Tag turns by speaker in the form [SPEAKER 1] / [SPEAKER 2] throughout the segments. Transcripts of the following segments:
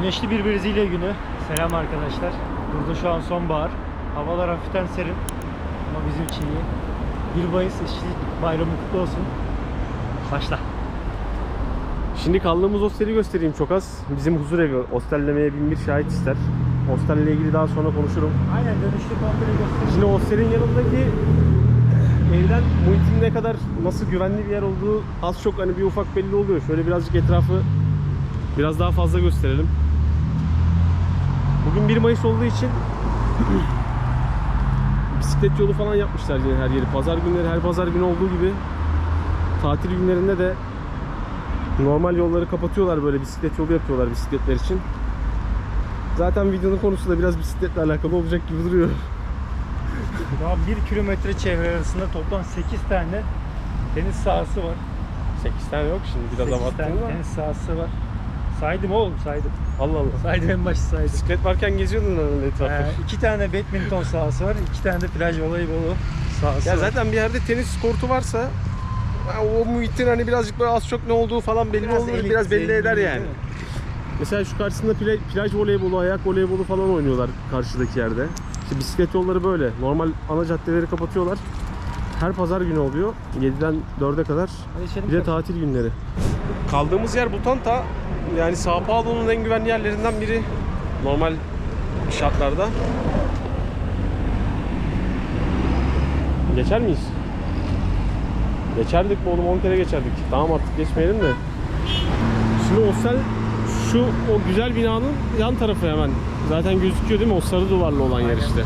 [SPEAKER 1] Güneşli bir Brezilya günü. Selam arkadaşlar. Burada şu an sonbahar. Havalar hafiften serin. Ama bizim için iyi. 1 Mayıs İşçilik Bayramı kutlu olsun. Başla.
[SPEAKER 2] Şimdi kaldığımız hosteli göstereyim çok az. Bizim huzur evi. Hostellemeye bin bir şahit ister. Hostellle ilgili daha sonra konuşurum.
[SPEAKER 1] Aynen dönüşlü komple göstereyim.
[SPEAKER 2] Şimdi hostelin yanındaki evden muhitin ne kadar nasıl güvenli bir yer olduğu az çok hani bir ufak belli oluyor. Şöyle birazcık etrafı biraz daha fazla gösterelim. Bugün 1 Mayıs olduğu için bisiklet yolu falan yapmışlar yine her yeri. Pazar günleri her pazar günü olduğu gibi tatil günlerinde de normal yolları kapatıyorlar böyle bisiklet yolu yapıyorlar bisikletler için. Zaten videonun konusu da biraz bisikletle alakalı olacak gibi duruyor.
[SPEAKER 1] An 1 kilometre çevre arasında toplam 8 tane tenis sahası var.
[SPEAKER 2] 8 tane yok şimdi biraz
[SPEAKER 1] 8 tane
[SPEAKER 2] abarttın ama.
[SPEAKER 1] tenis sahası var. Saydım oğlum saydım.
[SPEAKER 2] Allah Allah.
[SPEAKER 1] Saydım en başta saydım.
[SPEAKER 2] Bisiklet varken geziyordun herhalde etrafta.
[SPEAKER 1] Ee, iki tane badminton sahası var. iki tane de plaj voleybolu sahası
[SPEAKER 2] ya
[SPEAKER 1] var.
[SPEAKER 2] zaten bir yerde tenis kortu varsa o muhitin hani birazcık böyle az çok ne olduğu falan belli olur.
[SPEAKER 1] elit,
[SPEAKER 2] Biraz belli eder yani. Mesela şu karşısında plaj, plaj voleybolu, ayak voleybolu falan oynuyorlar karşıdaki yerde. İşte bisiklet yolları böyle. Normal ana caddeleri kapatıyorlar. Her pazar günü oluyor. 7'den 4'e kadar. Bir de tatil günleri. Kaldığımız yer Butanta. Yani Sao Paulo'nun en güvenli yerlerinden biri. Normal şartlarda. Geçer miyiz? Geçerdik bu oğlum 10 kere geçerdik. Tamam artık geçmeyelim de. Şimdi hostel şu o güzel binanın yan tarafı hemen. Zaten gözüküyor değil mi? O sarı duvarlı olan yer işte.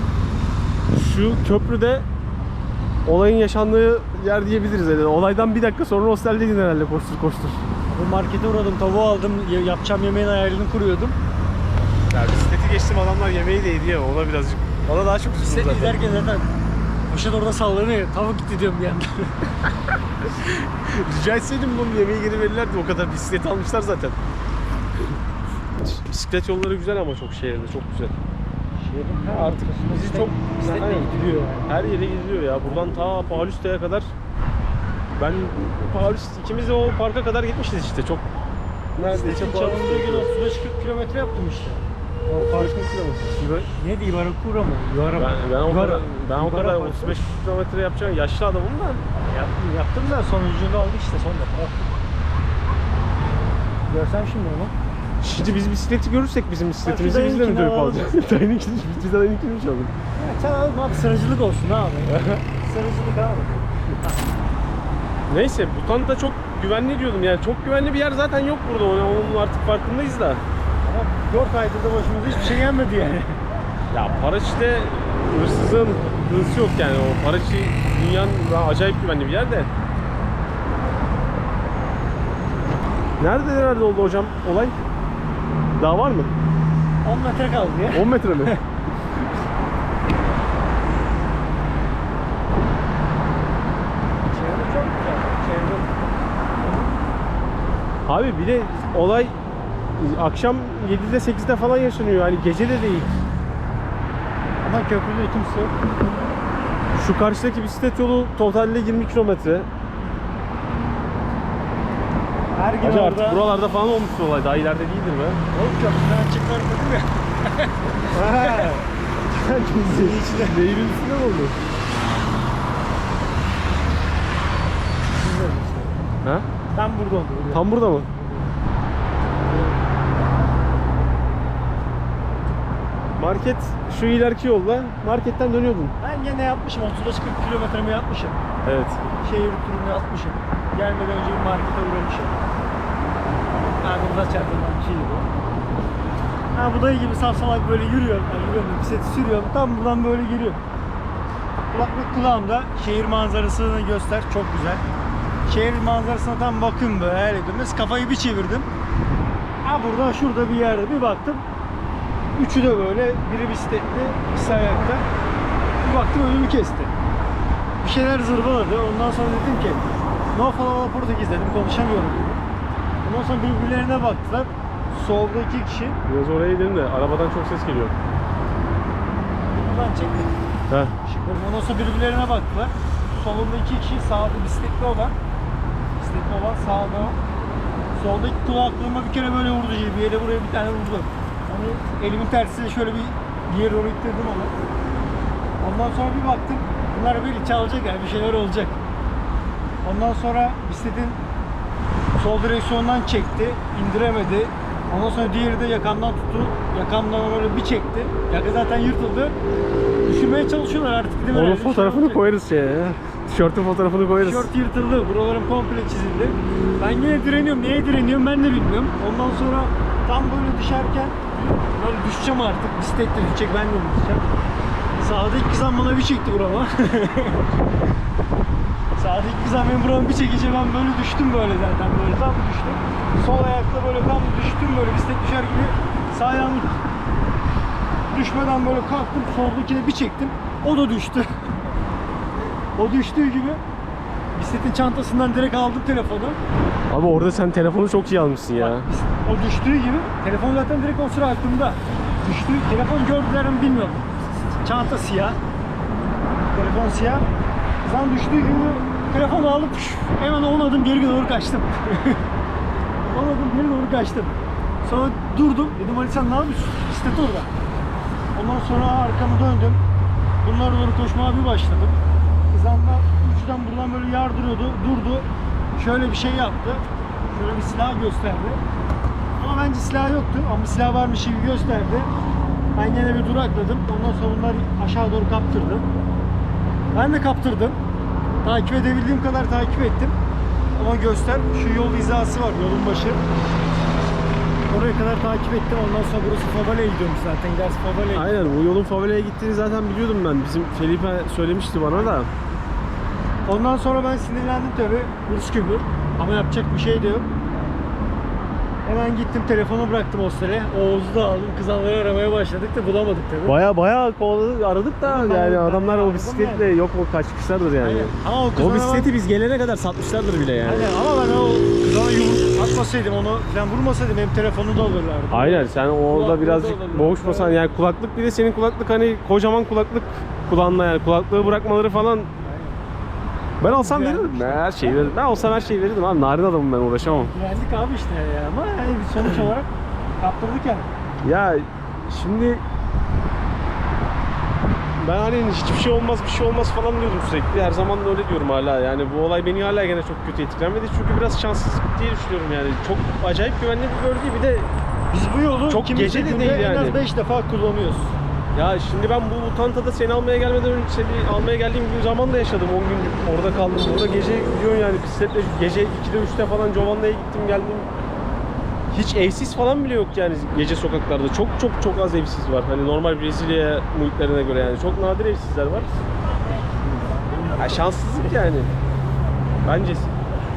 [SPEAKER 2] Şu köprüde olayın yaşandığı yer diyebiliriz. Yani olaydan bir dakika sonra hosteldeydin herhalde koştur koştur.
[SPEAKER 1] Bu markete uğradım, tavuğu aldım, ya- yapacağım yemeğin ayarını kuruyordum.
[SPEAKER 2] Ya bisikleti geçtim adamlar yemeği de yedi ya ona birazcık. Ona daha çok üzüldüm zaten.
[SPEAKER 1] izlerken zaten poşet orada sallanıyor. Tavuk gitti diyorum bir yandan.
[SPEAKER 2] Rica etseydim bunun yemeği geri verirlerdi o kadar bisiklet almışlar zaten. Bisiklet yolları güzel ama çok şehirde çok güzel. Artık bizi çok
[SPEAKER 1] bisikletle yani.
[SPEAKER 2] Her yere gidiliyor ya. Buradan ta Paulista'ya kadar ben Paulist ikimiz de o parka kadar gitmişiz işte. Çok neredeyse
[SPEAKER 1] Bisikletin
[SPEAKER 2] Paulista.
[SPEAKER 1] çalındığı gün 35-40 kilometre yaptım işte. O parkın kilometresi. Ne diye Ibarakura mı? Ivara mı?
[SPEAKER 2] Ben, ben o kadar, ben o kadar
[SPEAKER 1] parkı.
[SPEAKER 2] 35 kilometre yapacağım yaşlı adamım da.
[SPEAKER 1] Yaptım, yaptım da sonucunda aldı işte son defa. Görsem şimdi onu.
[SPEAKER 2] Şimdi biz bisikleti görürsek bizim bisikletimizi biz de mi dönüp alacağız? Dayınkini, biz de dayınkini mi çalalım?
[SPEAKER 1] Ya sen alma abi sıracılık olsun abi. sıracılık abi.
[SPEAKER 2] Neyse Butan'da çok güvenli diyordum yani çok güvenli bir yer zaten yok burada Onu- onun artık farkındayız da.
[SPEAKER 1] Ama 4 aydır da başımıza hiçbir şey gelmedi yani.
[SPEAKER 2] Ya Paraçi'de hırsızın hırsı yok yani o Paraçi dünyanın daha acayip güvenli bir yer de. Nerede nerede oldu hocam olay? Daha var mı?
[SPEAKER 1] 10 metre kaldı ya.
[SPEAKER 2] 10 metre mi?
[SPEAKER 1] Çevre çok güzel. Çevre.
[SPEAKER 2] Abi bir de olay akşam 7'de 8'de falan yaşanıyor yani gece de değil.
[SPEAKER 1] Ama köprüde kimse yok.
[SPEAKER 2] Şu karşıdaki bisiklet yolu totalde 20 kilometre.
[SPEAKER 1] Her gün
[SPEAKER 2] Hacı
[SPEAKER 1] orada.
[SPEAKER 2] artık buralarda falan olmuş bu olay. Daha ileride değildir be.
[SPEAKER 1] Oğlum köprüden çıktılar dedim ya.
[SPEAKER 2] Neyin üstünde mi oldu? Ha?
[SPEAKER 1] Tam burada oldu. burada.
[SPEAKER 2] Tam burada mı? Market şu ileriki yolda. Marketten dönüyordun.
[SPEAKER 1] Ben gene yapmışım. 35-40 kilometremi yapmışım.
[SPEAKER 2] Evet.
[SPEAKER 1] Şehir turunu yapmışım. Gelmeden önce bir markete uğramışım. Karnımız açardım ben bir şey gibi. Ha bu dayı gibi safsalak böyle yürüyorum. Ben yürüyorum, bisikleti sürüyorum. Tam buradan böyle geliyorum. Kulaklık kulağımda şehir manzarasını göster. Çok güzel. Şehir manzarasına tam bakıyorum böyle hayal kafayı bir çevirdim. Ha burada şurada bir yerde bir baktım. Üçü de böyle biri bisikletli, ikisi ayakta. Bir baktım önümü kesti. Bir şeyler zırvaladı. Ondan sonra dedim ki No follow Portekiz dedim konuşamıyorum. Ondan sonra birbirlerine baktılar. Solda iki kişi.
[SPEAKER 2] Biraz oraya gidelim de arabadan çok ses geliyor.
[SPEAKER 1] Buradan çektik.
[SPEAKER 2] Heh.
[SPEAKER 1] Şimdi ondan sonra birbirlerine baktılar. Solunda iki kişi, sağda bisikletli olan. Olan sağda. Soldaki kulaklığıma bir kere böyle vurdu gibi. Bir yere buraya bir tane vurdu. Hani elimin tersiyle şöyle bir yere doğru ittirdim onu. Ondan sonra bir baktım. Bunlar böyle çalacak yani bir şeyler olacak. Ondan sonra bisikletin sol direksiyondan çekti. indiremedi. Ondan sonra diğeri de yakamdan tuttu. Yakamdan böyle bir çekti. Yaka zaten yırtıldı. Düşürmeye çalışıyorlar artık değil mi?
[SPEAKER 2] Onun fotoğrafını koyarız ya. Tişörtün fotoğrafını koyarız.
[SPEAKER 1] Tişört yırtıldı. Buralarım komple çizildi. Ben yine direniyorum. Neye direniyorum ben de bilmiyorum. Ondan sonra tam böyle düşerken böyle düşeceğim artık. Bisiklet de düşecek ben de düşeceğim. Sağdaki kızan bana bir çekti burama. Sağdaki kızan benim buramı bir çekince ben böyle düştüm böyle zaten böyle tam düştüm. Sol ayakla böyle tam düştüm böyle bisiklet düşer gibi sağ ayağımı düşmeden böyle kalktım soldakine bir çektim. O da düştü. o düştüğü gibi bisikletin çantasından direkt aldım telefonu.
[SPEAKER 2] Abi orada sen telefonu çok iyi almışsın ya.
[SPEAKER 1] O düştüğü gibi telefon zaten direkt o sıra aklımda. Düştü. Telefon gördüler mi bilmiyorum. Çanta siyah. Telefon siyah. Zan düştüğü gibi telefonu alıp hemen 10 adım geri doğru kaçtım. 10 adım geri doğru kaçtım. Sonra durdum. Dedim Ali sen ne yapıyorsun? Bisiklet orada. Ondan sonra arkamı döndüm. Bunlara doğru koşmaya bir başladım. Kızanlar üçten buradan böyle yardırıyordu. Durdu. Şöyle bir şey yaptı. Şöyle bir silah gösterdi. Ama bence silah yoktu. Ama silah varmış gibi gösterdi. Ben yine bir durakladım. Ondan sonra bunları aşağı doğru kaptırdım. Ben de kaptırdım. Takip edebildiğim kadar takip ettim. Ama göster. Şu yol hizası var. Yolun başı. Oraya kadar takip ettim. Ondan sonra burası Favala'ya gidiyormuş zaten. Gerçi Favala'ya
[SPEAKER 2] Aynen bu yolun favelaya gittiğini zaten biliyordum ben. Bizim Felipe söylemişti bana da.
[SPEAKER 1] Ondan sonra ben sinirlendim tabi. Hırs kübür. Ama yapacak bir şey de yok. Hemen gittim telefonu bıraktım hostele. Oğuz'u da aldım. Kızanları aramaya başladık da bulamadık tabi.
[SPEAKER 2] Baya baya kovaladık aradık da yani
[SPEAKER 1] ben,
[SPEAKER 2] adamlar o bisikletle yok mu kaçmışlardır yani.
[SPEAKER 1] Aynen. Ama o
[SPEAKER 2] O bisikleti biz gelene kadar satmışlardır bile yani.
[SPEAKER 1] Aynen ama ben o kızana yumruk atmasaydım onu falan vurmasaydım benim telefonu da alırlardı.
[SPEAKER 2] Aynen sen orada
[SPEAKER 1] Kulaklığı
[SPEAKER 2] birazcık boğuşmasan yani kulaklık bir de senin kulaklık hani kocaman kulaklık kulağında yani kulaklığı bırakmaları falan ben alsam verirdim ben her şeyi verirdim. Ben olsam her şeyi verirdim abi narin adamım ben uğraşamam.
[SPEAKER 1] Güvenlik abi işte ya ama yani bir sonuç olarak kaptırdık yani.
[SPEAKER 2] Ya şimdi ben hani hiçbir şey olmaz bir şey olmaz falan diyordum sürekli. Her zaman da öyle diyorum hala. Yani bu olay beni hala gene çok kötü etkilemedi. Çünkü biraz şanssızlık diye düşünüyorum yani. Çok acayip güvenli bir bölge bir de
[SPEAKER 1] Biz bu yolu
[SPEAKER 2] Çok gece de değil
[SPEAKER 1] en az
[SPEAKER 2] yani.
[SPEAKER 1] 5 defa kullanıyoruz.
[SPEAKER 2] Ya şimdi ben bu Tantada seni almaya gelmeden önce seni almaya geldiğim bir zaman da yaşadım. 10 gün orada kaldım. Orada gece gidiyorsun yani bisikletle gece 2'de 3'te falan Giovanna'ya gittim geldim. Hiç evsiz falan bile yok yani gece sokaklarda. Çok çok çok az evsiz var. Hani normal Brezilya muhitlerine göre yani. Çok nadir evsizler var. Ya şanssızlık yani. Bence.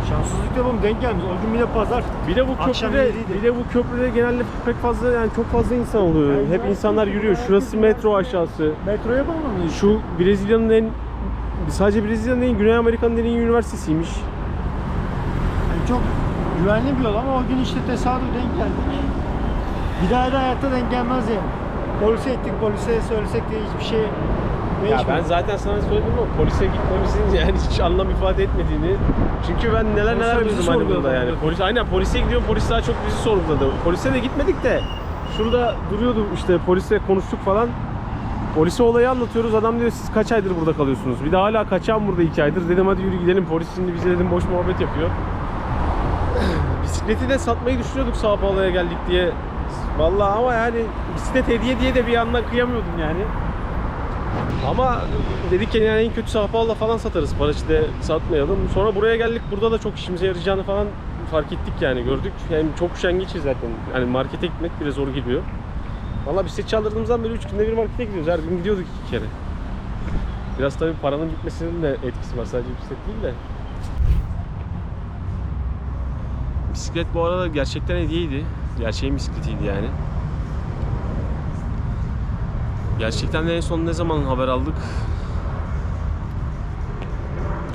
[SPEAKER 1] Şanssızlık da bu denk gelmiş. O gün bir de pazar.
[SPEAKER 2] Bir de bu
[SPEAKER 1] Akşam
[SPEAKER 2] köprüde
[SPEAKER 1] yediydi.
[SPEAKER 2] bir de bu köprüde genelde pek fazla yani çok fazla insan oluyor. Hep insanlar yürüyor. Şurası metro aşağısı.
[SPEAKER 1] Metroya bağlanıyor.
[SPEAKER 2] Şu Brezilya'nın en sadece Brezilya'nın en Güney Amerika'nın en iyi üniversitesiymiş.
[SPEAKER 1] Yani çok güvenli bir yol ama o gün işte tesadüf denk geldik. Bir daha da hayatta denk gelmez yani. Polise gittik, polise söylesek de hiçbir şey
[SPEAKER 2] Ya
[SPEAKER 1] değişmedi.
[SPEAKER 2] ben zaten sana söyledim ama polise gitmemizin yani hiç anlam ifade etmediğini. Çünkü ben neler neler duydum hani burada yani. Polis aynen polise gidiyorum polis daha çok bizi sorguladı. Polise de gitmedik de şurada duruyordu işte polise konuştuk falan. Polise olayı anlatıyoruz. Adam diyor siz kaç aydır burada kalıyorsunuz? Bir de hala kaçan burada iki aydır. Dedim hadi yürü gidelim. Polis şimdi bize dedim boş muhabbet yapıyor. Bisikleti de satmayı düşünüyorduk Sao Paulo'ya geldik diye. Vallahi ama yani bisiklet hediye diye de bir yandan kıyamıyordum yani. Ama dedik ki yani en kötü Sao Paulo'da falan satarız. Paraçı'da satmayalım. Sonra buraya geldik. Burada da çok işimize yarayacağını falan fark ettik yani gördük. Yani çok üşengeçiz zaten. Yani markete gitmek bile zor geliyor. Valla bisiklet çaldırdığımızdan beri 3 günde bir markete gidiyoruz. Her gün gidiyorduk iki kere. Biraz tabii paranın bitmesinin de etkisi var. Sadece bisiklet değil de. Bisiklet bu arada gerçekten hediyeydi. Gerçeğin bisikletiydi yani. Gerçekten de en son ne zaman haber aldık?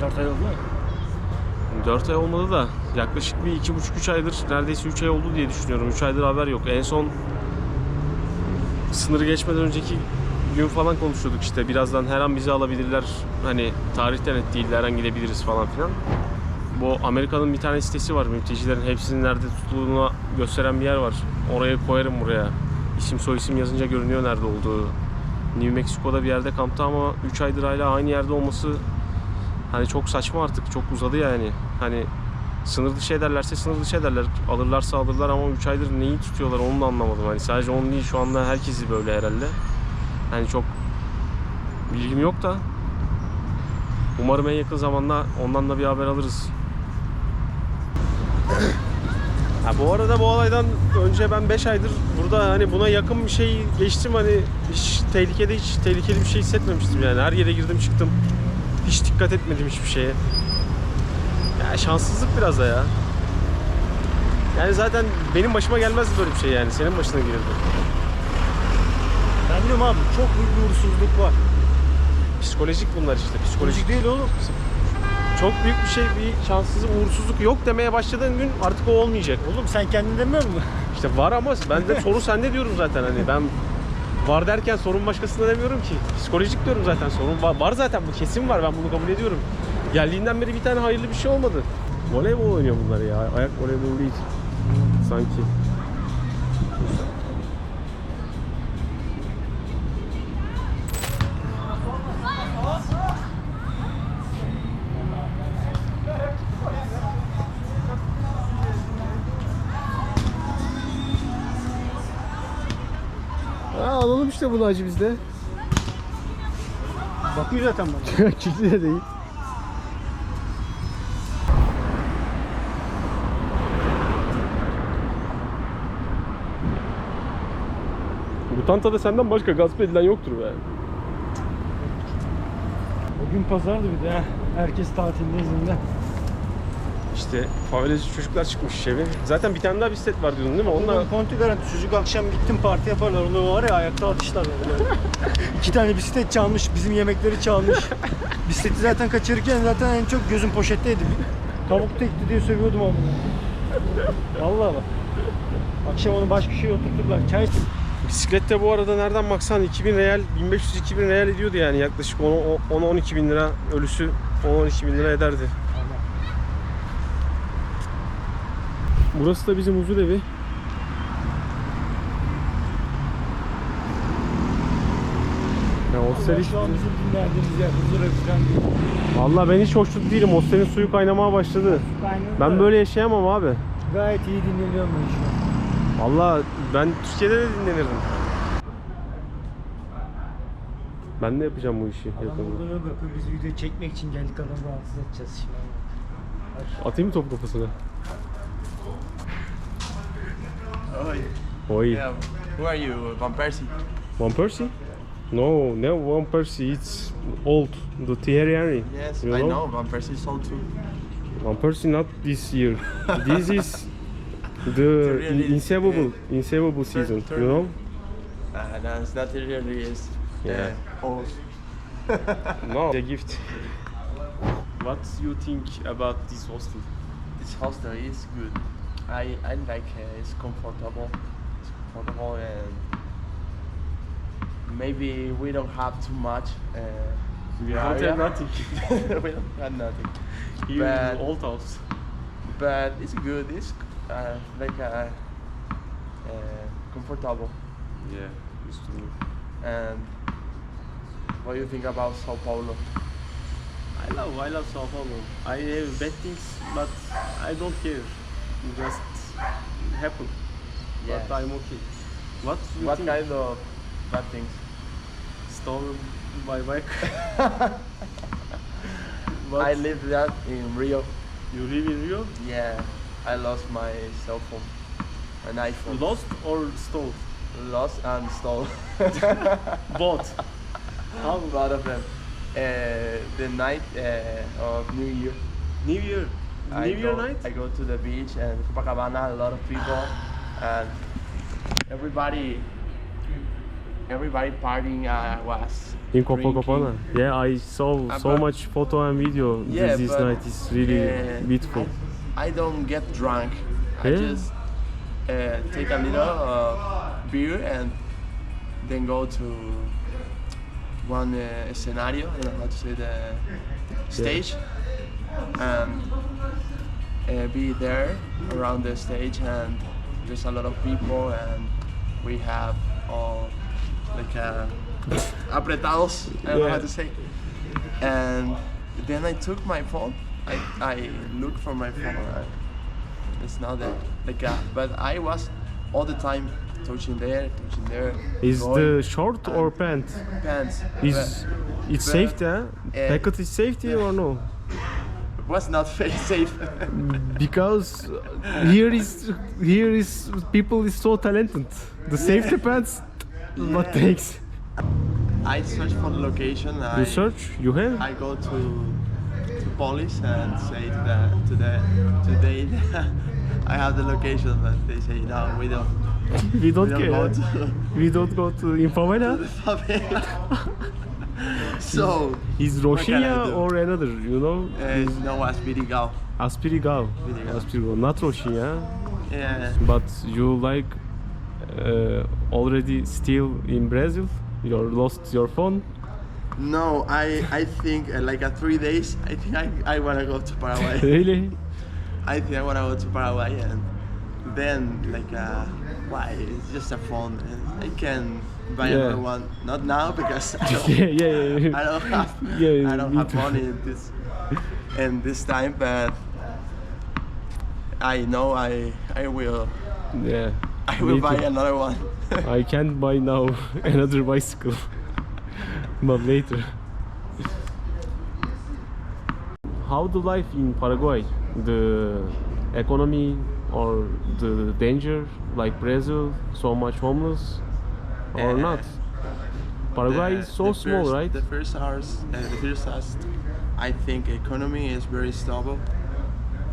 [SPEAKER 1] 4 ay oldu mu?
[SPEAKER 2] 4 ay olmadı da yaklaşık bir 2,5-3 aydır neredeyse 3 ay oldu diye düşünüyorum. 3 aydır haber yok. En son sınırı geçmeden önceki gün falan konuşuyorduk işte. Birazdan her an bizi alabilirler. Hani tarihten net değil her an gidebiliriz falan filan. Bu Amerika'nın bir tane sitesi var. Mültecilerin hepsinin nerede tutulduğunu gösteren bir yer var. Oraya koyarım buraya. isim soy isim yazınca görünüyor nerede olduğu. New Mexico'da bir yerde kampta ama 3 aydır hala aynı yerde olması hani çok saçma artık. Çok uzadı yani. Hani sınır dışı ederlerse sınır dışı ederler. Alırlarsa alırlar ama 3 aydır neyi tutuyorlar onu da anlamadım. Hani sadece onu değil şu anda herkesi böyle herhalde. Hani çok bilgim yok da umarım en yakın zamanda ondan da bir haber alırız. Ha, bu arada bu olaydan önce ben 5 aydır burada hani buna yakın bir şey geçtim hani hiç tehlikede hiç tehlikeli bir şey hissetmemiştim yani her yere girdim çıktım hiç dikkat etmedim hiçbir şeye. Ya şanssızlık biraz da ya. Yani zaten benim başıma gelmez böyle bir şey yani senin başına gelirdi.
[SPEAKER 1] Ben diyorum abi çok büyük bir uğursuzluk var.
[SPEAKER 2] Psikolojik bunlar işte psikolojik.
[SPEAKER 1] Psikolojik değil oğlum.
[SPEAKER 2] Çok büyük bir şey bir şanssızlık uğursuzluk yok demeye başladığın gün artık o olmayacak.
[SPEAKER 1] Oğlum sen kendin demiyor musun?
[SPEAKER 2] İşte var ama ben de soru sende diyorum zaten hani ben var derken sorun başkasında demiyorum ki. Psikolojik diyorum zaten sorun var. Var zaten bu kesin var ben bunu kabul ediyorum. Geldiğinden beri bir tane hayırlı bir şey olmadı. Voleybol oynuyor bunlar ya. Ayak voleybolu değil. Sanki. İşte bunu acı bizde.
[SPEAKER 1] Bakıyor zaten bana.
[SPEAKER 2] Kilitli de değil. Bu tantada senden başka gasp edilen yoktur be.
[SPEAKER 1] Bugün pazardı bir de ha. Herkes tatilde izinde.
[SPEAKER 2] İşte favelacı çocuklar çıkmış işe. Zaten bir tane daha bisiklet var diyordun değil mi? Onunla
[SPEAKER 1] Onunla konti garanti çocuk akşam gittim parti yaparlar. Onu var ya ayakta atışlar böyle. İki tane bisiklet çalmış, bizim yemekleri çalmış. Bisikleti zaten kaçırırken zaten en çok gözüm poşetteydi. Tavuk tekti diye sövüyordum onu. Vallahi bak. Akşam onu baş köşeye oturturlar. Çay
[SPEAKER 2] bisiklet de bu arada nereden baksan 2000 real, 1500-2000 real ediyordu yani yaklaşık 10-12 bin lira ölüsü 10-12 bin lira ederdi. Burası da bizim huzur evi. Ya hostel hiç...
[SPEAKER 1] Şu an bizim dinlendiğimiz yer huzur evi falan değil.
[SPEAKER 2] Valla ben hiç hoşnut değilim. Hostelin suyu kaynamaya başladı. Ben böyle yaşayamam abi.
[SPEAKER 1] Gayet iyi dinleniyorum ben şu an.
[SPEAKER 2] Valla ben Türkiye'de de dinlenirdim. Ben de yapacağım bu işi
[SPEAKER 1] Adam
[SPEAKER 2] yakında.
[SPEAKER 1] burada yok yapıyor. Biz video çekmek için geldik adamı rahatsız edeceğiz şimdi.
[SPEAKER 2] Atayım mı topu kafasına?
[SPEAKER 3] Oi.
[SPEAKER 2] Oy.
[SPEAKER 3] Yeah. Who are you, Van Persie?
[SPEAKER 2] One Percy? No, no One Percy. It's old. The Thierry Henry.
[SPEAKER 3] Yes,
[SPEAKER 2] You
[SPEAKER 3] I
[SPEAKER 2] know?
[SPEAKER 3] know. Van Persie is old too.
[SPEAKER 2] One Percy not this year. this is the
[SPEAKER 3] really-
[SPEAKER 2] insevable, insevable season.
[SPEAKER 3] turn-
[SPEAKER 2] You know?
[SPEAKER 3] Uh, no, it's not really is.
[SPEAKER 2] Yeah.
[SPEAKER 3] old.
[SPEAKER 2] No. The gift. What do you think about this hostel?
[SPEAKER 3] This hostel is good. I I like uh, it's comfortable. It's comfortable and maybe we don't have too much. Uh,
[SPEAKER 2] We
[SPEAKER 3] don't have
[SPEAKER 2] nothing.
[SPEAKER 3] we don't have nothing.
[SPEAKER 2] Is
[SPEAKER 3] But-
[SPEAKER 2] old house.
[SPEAKER 3] But it's good. It's uh, like uh, uh, comfortable.
[SPEAKER 2] Yeah, it's true.
[SPEAKER 3] And what do you think about Sao Paulo?
[SPEAKER 2] I love, I love Sao Paulo. I have bad things, but I don't care. It just happen.
[SPEAKER 3] Yes.
[SPEAKER 2] But I'm okay. What you
[SPEAKER 3] What
[SPEAKER 2] think?
[SPEAKER 3] kind of bad things?
[SPEAKER 2] Stolen my bike. But
[SPEAKER 3] I lived that in Rio.
[SPEAKER 2] You live in Rio?
[SPEAKER 3] Yeah, I lost my cell phone, an iPhone.
[SPEAKER 2] Lost or stole?
[SPEAKER 3] Lost and stole.
[SPEAKER 2] Both. How?
[SPEAKER 3] A lot of them. Uh, the night uh, of New Year.
[SPEAKER 2] New Year.
[SPEAKER 3] I
[SPEAKER 2] Year
[SPEAKER 3] go,
[SPEAKER 2] night?
[SPEAKER 3] I go to the beach and Copacabana, a lot of people, and everybody, everybody partying uh, was
[SPEAKER 2] In
[SPEAKER 3] drinking.
[SPEAKER 2] Copacabana. Yeah, I saw
[SPEAKER 3] Uh,
[SPEAKER 2] so much photo and video.
[SPEAKER 3] Yeah,
[SPEAKER 2] this this night is really
[SPEAKER 3] uh,
[SPEAKER 2] beautiful.
[SPEAKER 3] I, I don't get drunk. I
[SPEAKER 2] Yeah.
[SPEAKER 3] just uh, take a little uh, beer and then go to one uh, escenario. I don't know how to say the stage, and uh, be there around the stage, and there's a lot of people, and we have all like uh, apretados. I don't know how to say. And then I took my phone. I, I looked for my phone. it's not there. Like, uh, but I was all the time touching there, touching there.
[SPEAKER 2] Is the short or pant?
[SPEAKER 3] pants?
[SPEAKER 2] Is it's
[SPEAKER 3] but-
[SPEAKER 2] safety? Huh?
[SPEAKER 3] Eh,
[SPEAKER 2] Packet is safety or no?
[SPEAKER 3] Was not very safe.
[SPEAKER 2] Because uh, here is here is people is so talented. The safety pants, what takes?
[SPEAKER 3] I search for the location. I,
[SPEAKER 2] You search, you have.
[SPEAKER 3] I go to to police and say to the to the today I have the location, but they say no, we don't.
[SPEAKER 2] We don't
[SPEAKER 3] we don't
[SPEAKER 2] care.
[SPEAKER 3] go to
[SPEAKER 2] We don't go to in favela.
[SPEAKER 3] the favela. So
[SPEAKER 2] Is
[SPEAKER 3] What can I
[SPEAKER 2] Roshinha
[SPEAKER 3] do?
[SPEAKER 2] or another? You know,
[SPEAKER 3] uh, no Aspirigal.
[SPEAKER 2] Aspirigal.
[SPEAKER 3] Aspirigal.
[SPEAKER 2] Aspirigal, not Roshinha.
[SPEAKER 3] Yeah.
[SPEAKER 2] But you like uh, already still in Brazil? You lost your phone.
[SPEAKER 3] No, I I think uh, like at three days, I think I, I wanna go to Paraguay.
[SPEAKER 2] Really?
[SPEAKER 3] I think I wanna go to Paraguay and then like uh, why? It's just a phone. and I can buy
[SPEAKER 2] Yeah.
[SPEAKER 3] another one. Not now because I don't,
[SPEAKER 2] yeah, yeah, yeah.
[SPEAKER 3] I don't have
[SPEAKER 2] Yeah, yeah.
[SPEAKER 3] I don't have
[SPEAKER 2] too.
[SPEAKER 3] money in this in this time, but I know I I will
[SPEAKER 2] yeah.
[SPEAKER 3] I will buy
[SPEAKER 2] too.
[SPEAKER 3] another one.
[SPEAKER 2] I can't buy now another bicycle, but later. How the life in Paraguay? The economy or the danger, like Brazil, so much homeless, or
[SPEAKER 3] Uh,
[SPEAKER 2] not? Paraguay
[SPEAKER 3] The-
[SPEAKER 2] is so small,
[SPEAKER 3] first-
[SPEAKER 2] right?
[SPEAKER 3] The first hours, uh, the first hours, I think economy is very stable,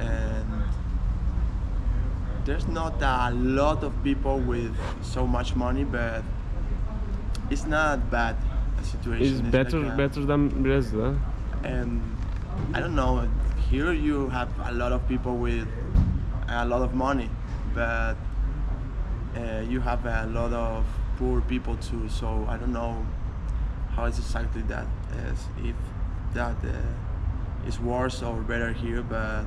[SPEAKER 3] and there's not a lot of people with so much money, but it's not bad a situation.
[SPEAKER 2] It's better,
[SPEAKER 3] like a-
[SPEAKER 2] better than Brazil. Huh?
[SPEAKER 3] and I don't know. Here you have a lot of people with a lot of money, but uh, you have a lot of poor people too. So I don't know how is exactly that is if that uh, is worse or better here, but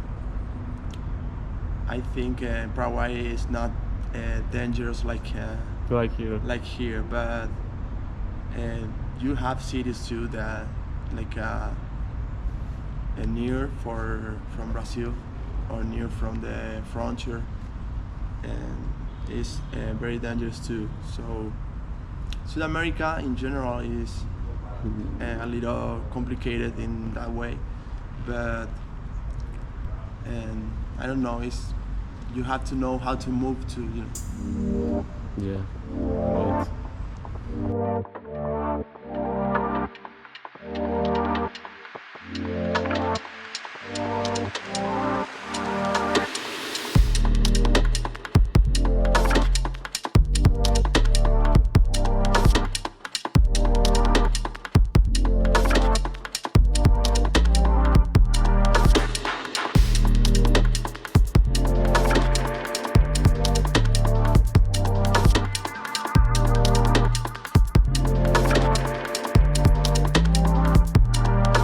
[SPEAKER 3] I think uh, Paraguay is not uh, dangerous like uh,
[SPEAKER 2] Like here.
[SPEAKER 3] like here, but uh, you have cities too that like uh, near for from Brazil or near from the frontier, and it's uh, very dangerous too. So South America in general is uh, a little complicated in that way, but and I don't know. It's you have to know how to move to you know.
[SPEAKER 2] Yeah. Right.